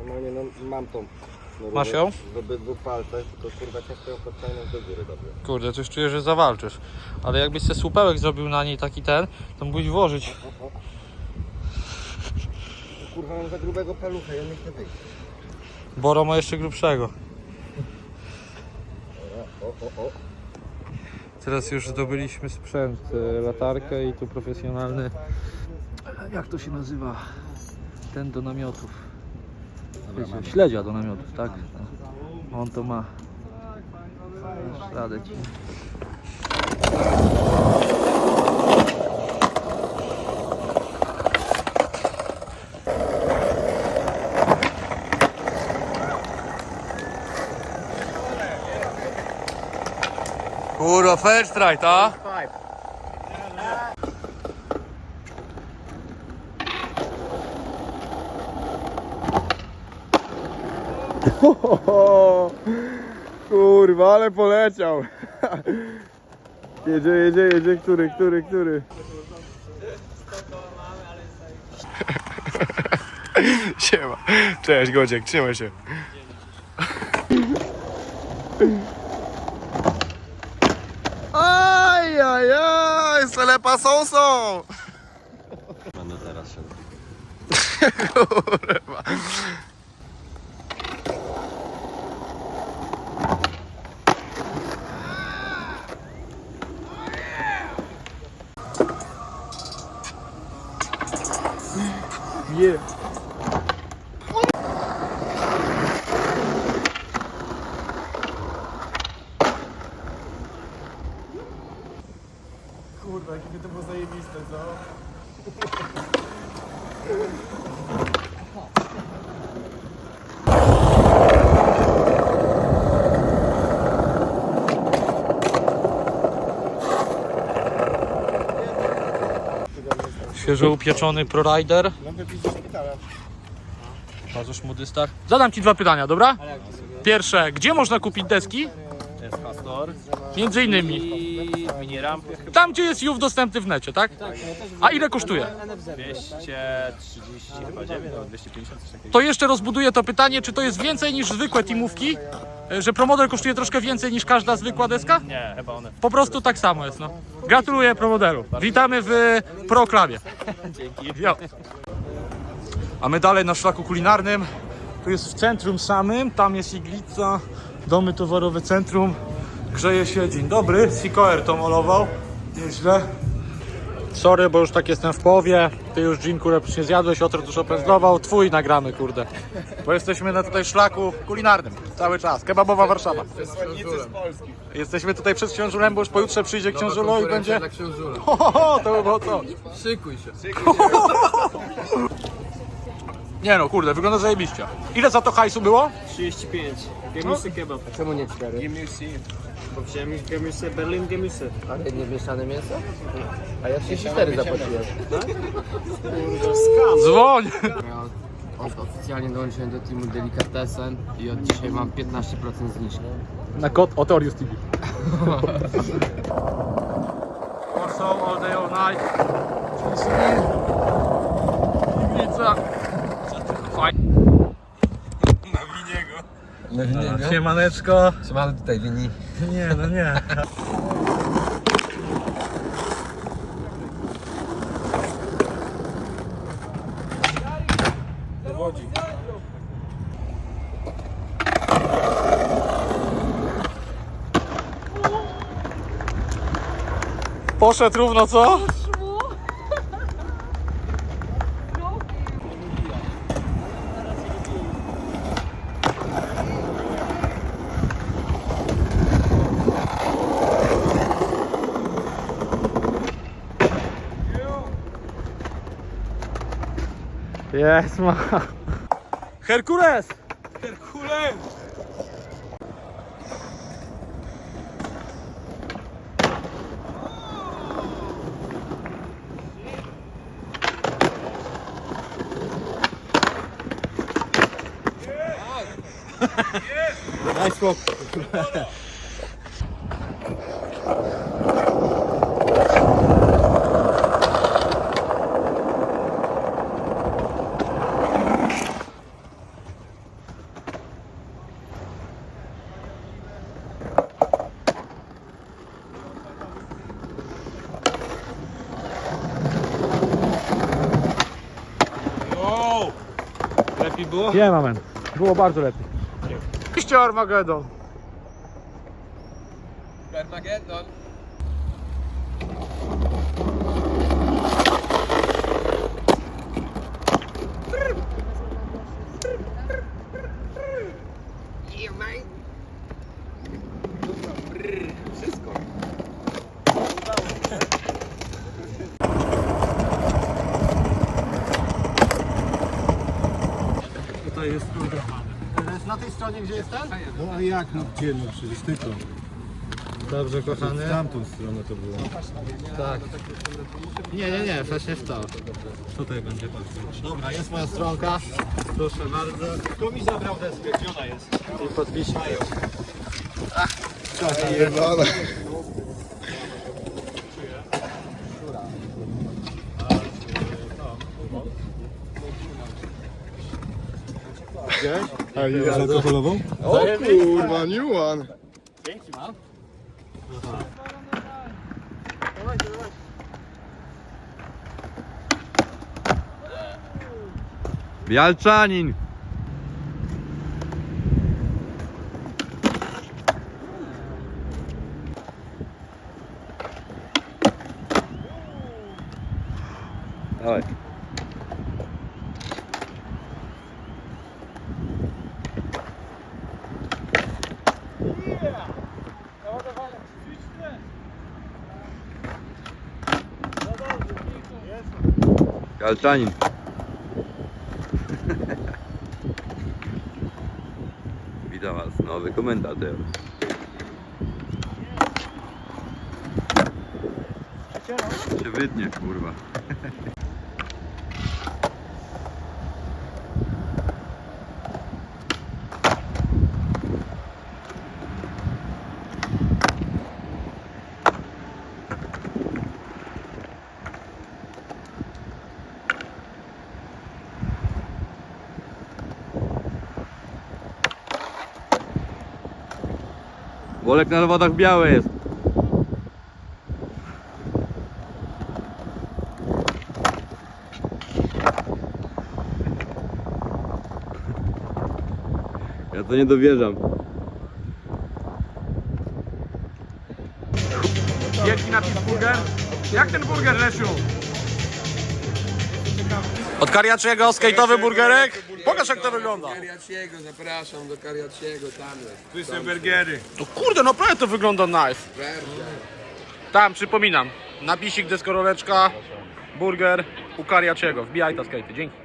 Normalnie no, mam tą. No, Masz ją? W obydwu palcach, tylko kurwa ciężko ją podciągnąć do góry dobrze. Kurde, coś czuję, że zawalczysz. Ale jakbyś se słupełek zrobił na niej taki ten, to mógłbyś włożyć. O, o. Kurwa mam za grubego palucha, ja nie chcę wyjść. Boro ma jeszcze grubszego. O, o, o, o. Teraz już zdobyliśmy sprzęt, e, latarkę i tu profesjonalny. Jak to się nazywa? Ten do namiotów. Wiecie, śledzia do namiotów, tak? On to ma. Radę ci. Kurwa, first right, a? Kurwa, ale poleciał. Jedzie, jedzie, jedzie, który, który, który. Siema. Cześć Godziek, trzymaj się. Aj, aj, aj, selepa sosą. Będę teraz szedł. Kurwa. Świeżo upieczony ProRider. Szpitala. Patrzysz młodystach. Zadam ci dwa pytania, dobra? Pierwsze, gdzie można kupić deski? Jest Castor Między innymi. i mini rampy Tam, gdzie jest już dostępny w necie, tak? A ile kosztuje? 230 chyba 9, no 250 coś takiego. To jeszcze rozbuduję to pytanie, czy to jest więcej niż zwykłe teamówki? E, Że ProModel kosztuje troszkę więcej niż każda zwykła deska? Nie, chyba one. Po prostu tak samo jest, no. Gratuluję ProModelu. Witamy w Pro Clubie. Dzięki. Jo. A my dalej na szlaku kulinarnym. Tu jest w centrum samym, tam jest iglica, domy towarowe centrum. Grzeje się, dzień dobry. Sikoer to malował, nieźle. Sorry, bo już tak jestem w połowie. Ty już kurę nie zjadłeś, Otro dużo pędzlował. Twój nagramy, kurde. Bo jesteśmy na tutaj szlaku kulinarnym cały czas. Kebabowa Warszawa. Jesteśmy tutaj przed książulem, bo już pojutrze przyjdzie książulo i będzie... Ho, ho, ho, to by było co? Szykuj się. Nie no, kurde, wygląda zajebiście. Ile za to hajsu było? 35. Gemüse kebab. Czemu nie cztery? Gemüse. Bo wziąłem Gemüse, Berlin Gemüse. Ale nie mieszane mięso? A ja 34 zapłaciłem. Dzwoń! Ja od, oficjalnie dołączyłem do teamu Delicatessen i od dzisiaj mam 15% zniżki. Na kod Otorius TV. Warsaw all day, all night. Iglica. Fajnie. Na winiego? Siemaneczko. Czy mamy tutaj wini? Nie, no nie. Poszedł równo, co? Jest ma. Herkules! Herkules! Daj spokój. Lepiej było? Nie, moment. Było bardzo lepiej. Oczywiście Armageddon. Armageddon. Na tej stronie, gdzie jest ten? No a jak, no gdzie, no przecież tylko. Dobrze, kochany. W tamtą stronę to było. Tak. Nie, nie, nie, właśnie w to. Tutaj będzie patrzeć. Dobra, jest moja stronka. Proszę bardzo. Kto mi zabrał deskę? Gdzie ona jest? I podpisz. Jebana. A jest alkoholową? O kurwa, new one. Bialczanin. Galczanin. Witam Was, nowy komentator. Się wytnie, kurwa. Wolek na zawodach biały jest. Ja to nie dowierzam. Wielki napis burger. Jak ten burger, Lesiu? Od Kariaczego, skate'owy burgerek. Pokaż jak to wygląda. Kariaciego, zapraszam do Kariaciego, tam jest. No kurde, no prawie to wygląda nice. Tam, przypominam. Napisik, deskoroleczka, burger u Kariaczego. Wbijaj ta skate. Dzięki.